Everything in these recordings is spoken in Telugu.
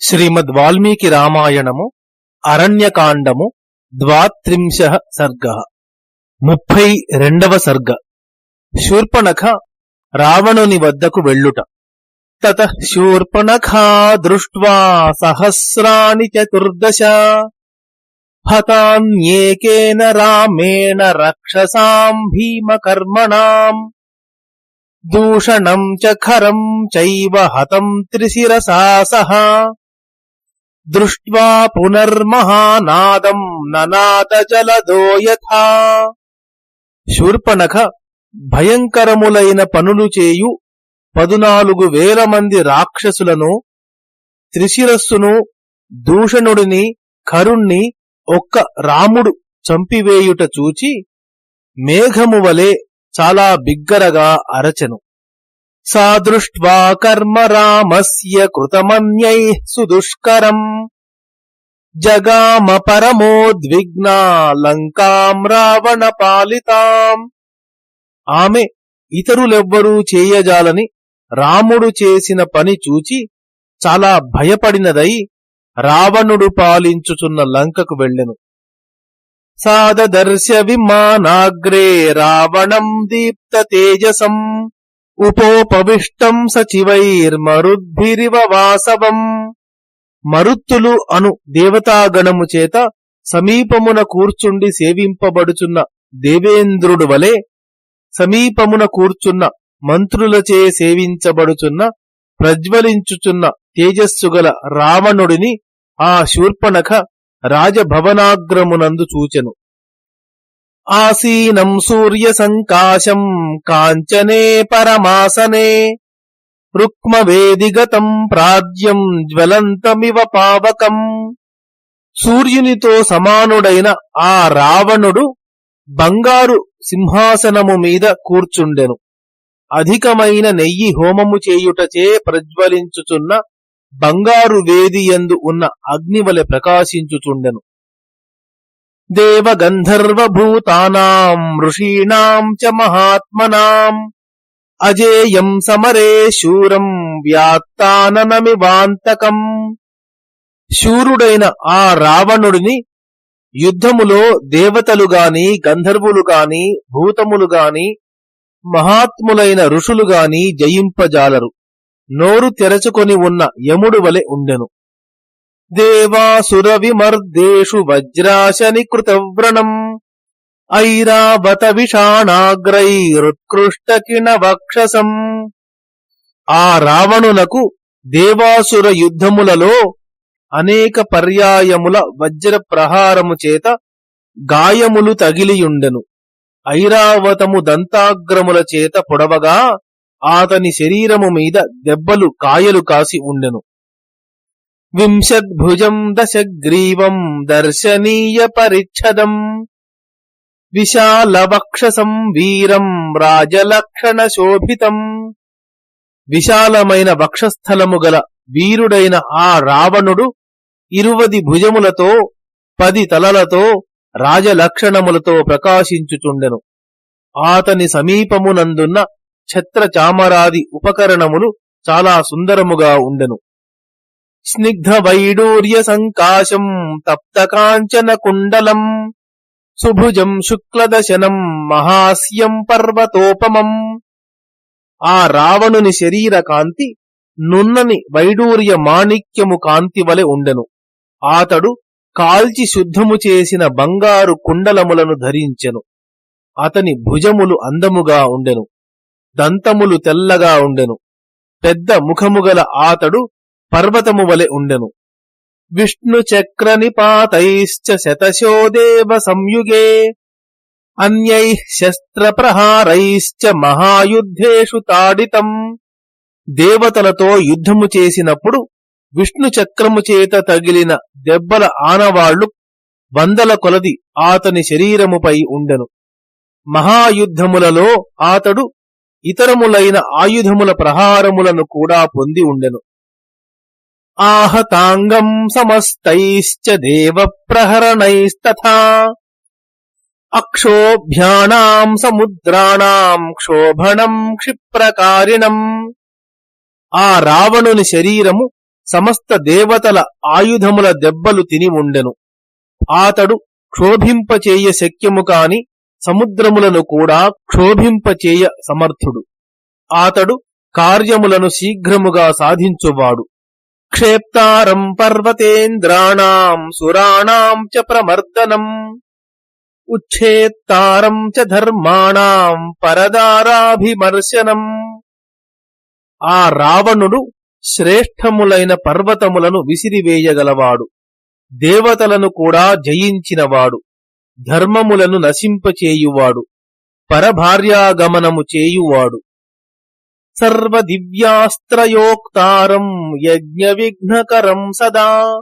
శ్రీమద్ వాల్మీకి రామాయణము అరణ్యకాండము ద్వాత్రింశ సర్గ. ముప్పై రెండవ సర్గ. శూర్పణఖ రావణుని వద్దకు వెళ్ళుట. తత శూర్పణఖా దృష్ట్వా సహస్రాణి చతుర్దశ. హతాన్యేకేన రామేణ రక్షసాం భీమకర్మణాం. దూషణం చ ఖరం చైవ హతం త్రిశిరసా సహ. దృష్ట్వా పునర్మహానాదం ననాద జలదో యథా. శూర్పణఖ భయంకరములైన పనులు చేయు పదునాలుగు వేల మంది రాక్షసులను త్రిశిరస్సును దూషణుడిని కరుణ్ణి ఒక్క రాముడు చంపివేయుట చూచి మేఘము వలె చాలా బిగ్గరగా అరచెను. సాదృష్ట్వా కర్మ రామస్య కృతమన్యై సుదుష్కరం జగామ పరమోద్విగ్నా లంకాం రావణ పాలితాం ఆమె ఇతరులెవ్వరూ చేయజాలని రాముడు చేసిన పని చూచి చాలా భయపడినదై రావణుడు పాలించుచున్న లంకకు వెళ్ళెను. సాదదర్శ విమానాగ్రే రావణం దీప్త తేజసం। ఉపోపవిష్టం సచివైర్మరుద్భిరివ వాసవం. మరుత్తులు అను దేవతాగణము చేత సమీపమున కూర్చుండి సేవింపబడుచున్న దేవేంద్రుడు వలె సమీపమున కూర్చున్న మంత్రులచే సేవించబడుచున్న ప్రజ్వలించుచున్న తేజస్సుగల రావణుడిని ఆ శూర్పణఖ రాజభవనాగ్రమునందు చూచెను. ఆసీనం సూర్య సంకాశం కాంచనే పరమాసనే. రుక్మవేదిగతం ప్రాజ్యం జ్వలంతమివ పావకం. సూర్యునితో సమానుడైన ఆ రావణుడు బంగారు సింహాసనము మీద కూర్చుండెను. అధికమైన నెయ్యి హోమము చేయుటచే ప్రజ్వలించుచున్న బంగారు వేదియందు ఉన్న అగ్నివలె ప్రకాశించుచుండెను. దేవగంధర్వభూతానాం ఋషీణాం చ మహాత్మనాం. అజేయం సమరే శూరం వ్యాత్తాననమివాంతకం. శూరుడైన ఆ రావణుడిని యుద్ధములో దేవతలు గాని గంధర్వులు గాని భూతములు గాని మహాత్ములైన ఋషులు గాని జయింపజాలరు. నోరు తెరచుకొని ఉన్న యముడు వలె ఉండెను. దేవాసుర విమర్దేషు వజ్రాశని కృతవ్రణం ఐరావత విషాణాగ్రైరుత్కృష్ట కిణ వక్షసం ఆ రావణునకు దేవాసుర యుద్ధములలో అనేక పర్యాయముల వజ్ర ప్రహారము చేత గాయములు తగిలియుండెను. ఐరావతము దంతాగ్రముల చేత పొడవగా ఆతని శరీరము మీద దెబ్బలు కాయలు కాసి ఉండెను. వింశద్భుజం దశగ్రీవం దర్శనీయ పరిచ్ఛదం విశాలవక్షసం వీరం రాజలక్షణ శోభితం విశాలమైన వక్షస్థలము గల వీరుడైన ఆ రావణుడు ఇరువది భుజములతో పది తలలతో రాజలక్షణములతో ప్రకాశించుచుండెను. ఆతని సమీపమునందున్న ఛత్రచామరాది ఉపకరణములు చాలా సుందరముగా ఉండెను. స్నిగ్ధ వైడూర్య సంకాశం తప్త కాంచన కుండలం సుభుజం శుక్లదశనం మహాస్యం పర్వతోపమం. ఆ రావణుని శరీర కాంతి నున్నని వైడూర్య మాణిక్యము కాంతి వలె ఉండెను. ఆతడు కాల్చి శుద్ధము చేసిన బంగారు కుండలములను ధరించెను. అతని భుజములు అందముగా ఉండెను. దంతములు తెల్లగా ఉండెను. పెద్ద ముఖముగల ఆతడు పర్వతము వలె ఉండెను. విష్ణు చక్ర నిపాతైశ్చ శతశోదేవ సంయుగే. అన్యై శస్త్రప్రహారైశ్చ మహాయుద్ధేషు తాడితం. దేవతలతో యుద్ధము చేసినప్పుడు విష్ణు చక్రము చేత తగిలిన దెబ్బల ఆనవాళ్ళు వందల కొలది ఆతని శరీరముపై ఉండెను. మహాయుద్ధములలో ఆతడు ఇతరములైన ఆయుధముల ప్రహారములను కూడా పొంది ఉండెను. आहताङ्गम् समस्तैश्च देवप्रहरणैस्तथा అక్షోభ్యానాం సముద్రాణం క్షోభణం క్షిప్రకారిణం ఆ రావణుని శరీరము సమస్త దేవతల ఆయుధముల దెబ్బలు తిని ఉండెను ఆతడు క్షోభింపచేయ శక్యము కాని సముద్రములను కూడా క్షోభింపచేయ సమర్థుడు ఆతడు కార్యములను శీఘ్రముగా సాధించువాడు క్షేప్తారం పర్వతేంద్రాణం సురాణం చ ప్రమర్దనం. ఉచ్ఛేత్తారం చ ధర్మాణం పరదారాభిమర్శనం. ఆ రావణుడు శ్రేష్టములైన పర్వతములను విసిరివేయగలవాడు. దేవతలను కూడా జయించినవాడు. ధర్మములను నశింపచేయువాడు. పరభార్యాగమనము చేయువాడు. సర్వదివ్యాస్త్రయోక్తారం యజ్ఞవిఘ్నకరం సదా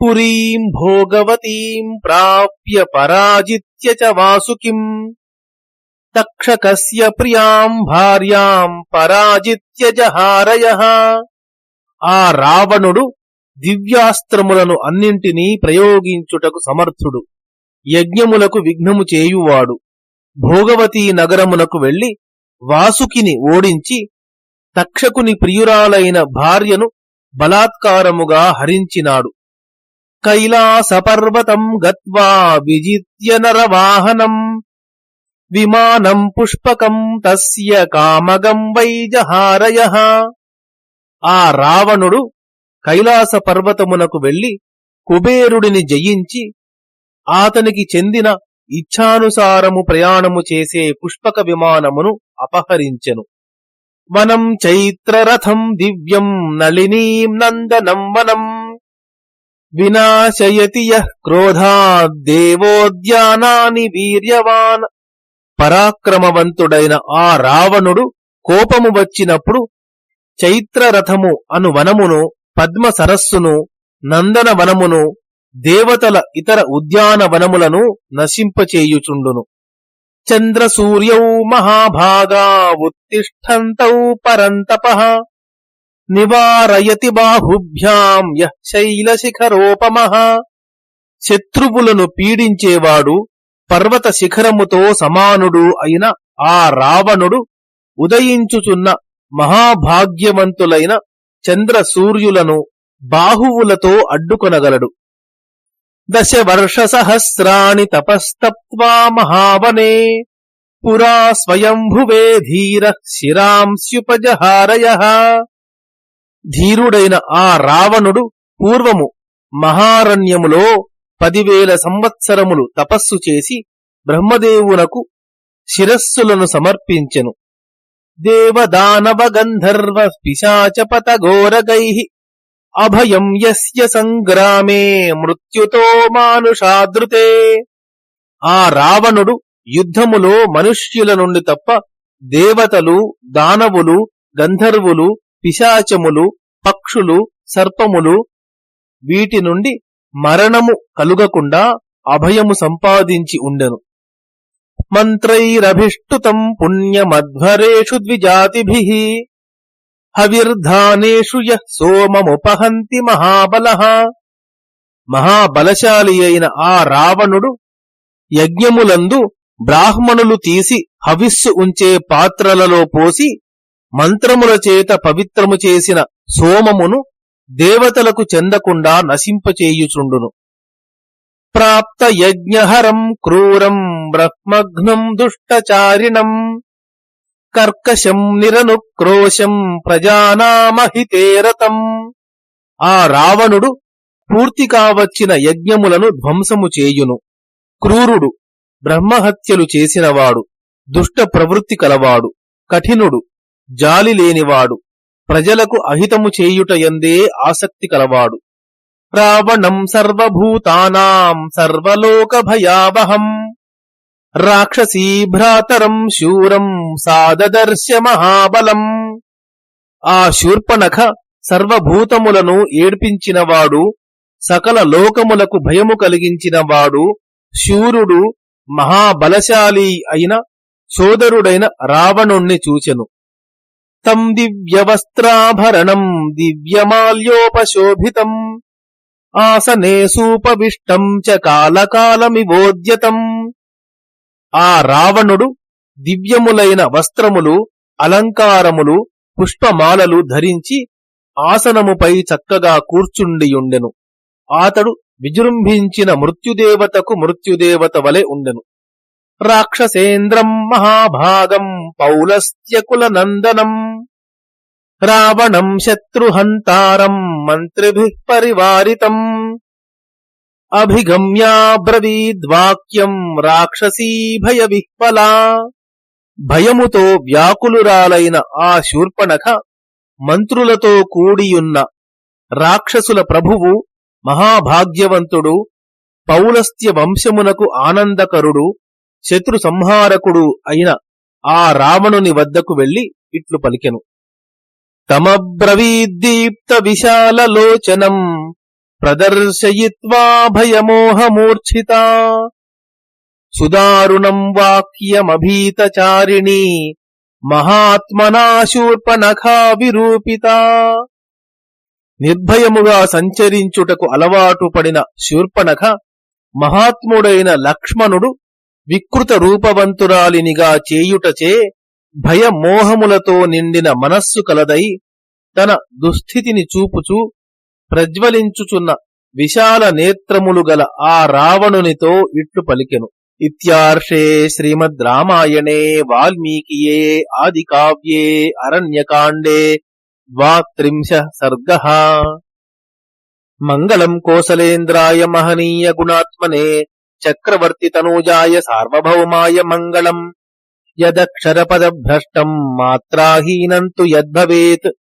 పురీం భోగవతీం ప్రాప్య పరాజిత్య చ వాసుకిం తక్షకస్య ప్రియాం భార్యాం పరాజిత్య జహారయ ఆ రావణుడు దివ్యాస్త్రములను అన్నింటినీ ప్రయోగించుటకు సమర్థుడు. యజ్ఞములకు విఘ్నము చేయువాడు. భోగవతీ నగరమునకు వెళ్ళి వాసుకిని ఓడించి తక్షకుని ప్రియురాలైన భార్యను బలాత్కారముగా హరించినాడు. కైలాసపర్వతం గత్వా విజిత్య నరవాహనం విమానం పుష్పకం తస్య కామగం వైజహారయ. ఆ రావణుడు కైలాస పర్వతమునకు వెళ్ళి కుబేరుడిని జయించి ఆతనికి చెందిన ఇచ్ఛానుసారము ప్రయాణము చేసే పుష్పక విమానమును అపహరించెను. వనం చైత్రరథం దివ్యం నళినీం నందనం వనం. వినాశయతి క్రోధాద్దేవోద్యానాని వీర్యవాన్. పరాక్రమవంతుడైన ఆ రావణుడు కోపము వచ్చినప్పుడు చైత్రరథము అను వనమును పద్మ సరస్సును నందన వనమును దేవతల ఇతర ఉద్యానవనములను నశింపచేయుచుండును. చంద్రసూర్యౌ మహాభాగా ఉత్తిష్టంతౌ పరంతప నివారయతి బాహుభ్యాం యః శైలశిఖరోపమః. శత్రువులను పీడించేవాడు పర్వత శిఖరముతో సమానుడు అయిన ఆ రావణుడు ఉదయించుచున్న మహాభాగ్యవంతులైన చంద్ర సూర్యులను బాహువులతో అడ్డుకొనగలడు. దశ వర్ష సహస్రాణి తపస్తప్వా మహావనే పురా స్వయంభువే ధీర శిరాంస్యుపజహారయ ధీరుడైన ఆ రావణుడు పూర్వము మహారణ్యములో పదివేల సంవత్సరములు తపస్సు చేసి బ్రహ్మదేవునకు శిరస్సులను సమర్పించెను. దేవదానవ గంధర్వ పిశాచపత ఘోరగై అభయం యస్య సంగ్రామే మృత్యుతో మానుషాదృతే. ఆ రావణుడు యుద్ధములో మనుష్యుల నుండి తప్ప దేవతలు దానవులు గంధర్వులు పిశాచములు పక్షులు సర్పములు వీటి నుండి మరణము కలుగకుండా అభయము సంపాదించి ఉండెను. మంత్రైరభిష్టుతం పుణ్యమధ్వరేషు ద్విజాతిభి. హవిర్ధానేషు యః సోమముపహంతి మహాబల. మహాబలశాలి అయిన ఆ రావణుడు యజ్ఞములందు బ్రాహ్మణులు తీసి హవిస్సు ఉంచే పాత్రలలో పోసి మంత్రముల చేత పవిత్రము చేసిన సోమమును దేవతలకు చెందకుండా నశింపచేయుచుండును. ప్రాప్త యజ్ఞహరం క్రూరం బ్రహ్మఘ్నం దుష్టచారిణం. కర్కశం నిరనుక్రోశం ప్రజానామహితేరతం ఆ రావణుడు పూర్తి కావచ్చిన యజ్ఞములను ధ్వంసము చేయును. క్రూరుడు బ్రహ్మహత్యలు చేసినవాడు దుష్ట ప్రవృత్తి కలవాడు కఠినుడు జాలి లేనివాడు ప్రజలకు అహితము చేయుట ఎందే ఆసక్తి కలవాడు. రావణం సర్వభూతానాం సర్వలోక భయావహం రాక్షసీ భ్రాతరం శూరం సాదదర్శ మహాబలం. ఆ శూర్పనఖ సర్వభూతములను ఏడ్పించినవాడు సకల లోకములకు భయము కలిగించినవాడు శూరుడు మహాబలశాలి అయిన సోదరుడైన రావణుణ్ణి చూచెను. తం దివ్యవస్త్రాభరణం దివ్యమాల్యోపశోభితం. ఆసనే సూపవిష్టం చ కాలకాలమివోద్యతం. ఆ రావణుడు దివ్యములైన వస్త్రములు అలంకారములు పుష్పమాలలు ధరించి ఆసనముపై చక్కగా కూర్చుండియుండెను ఆతడు విజృంభించిన మృత్యుదేవతకు మృత్యుదేవత వలె ఉండెను. రాక్షసేంద్రం మహాభాగం పౌలస్త్యకుల నందనం రావణం శత్రుహంతారం మంత్రిభి పరివారితం. అభిగమ్యాబ్రవీద్వాక్యం రాక్షసీ భయ విహ్వలా భయముతో వ్యాకులురాలైన ఆ శూర్పణఖ మంత్రులతో కూడియున్న రాక్షసుల ప్రభువు మహాభాగ్యవంతుడు పౌలస్త్య వంశమునకు ఆనందకరుడు శత్రు సంహారకుడు అయిన ఆ రావణుని వద్దకు వెళ్ళి ఇట్లు పలికెను. తమబ్రవీద్దీప్త విశాలలోచనం ప్రదర్శయిత్వా భయమోహమూర్ఛితా. సుదారుణం వాక్యమభీతచారిణీ మహాత్మనాశూర్పనఖా విరూపిత నిర్భయముగా సంచరించుటకు అలవాటు పడిన శూర్పనఖ మహాత్ముడైన లక్ష్మణుడు వికృత రూపవంతురాలినిగా చేయుటచే భయమోహములతో నిండిన మనస్సు కలదై తన దుస్థితిని చూపుచూ ప్రజ్వలించుచున్న విశాల నేత్రములు గల ఆ రావణునితో ఇట్లు పలికెను. ఇత్యార్షే శ్రీమద్ రామాయణే వాల్మీకియే ఆది కావ్యే అరణ్యకాండే ద్వాత్రింశ సర్గ. మంగళం కోసలేంద్రాయ మహనీయ గుణాత్మనే చక్రవర్తి తనూజాయ సార్వభౌమాయ మంగళం. యదక్షరపదభ్రష్టం మాత్రాహీనం తు యద్భవేత్.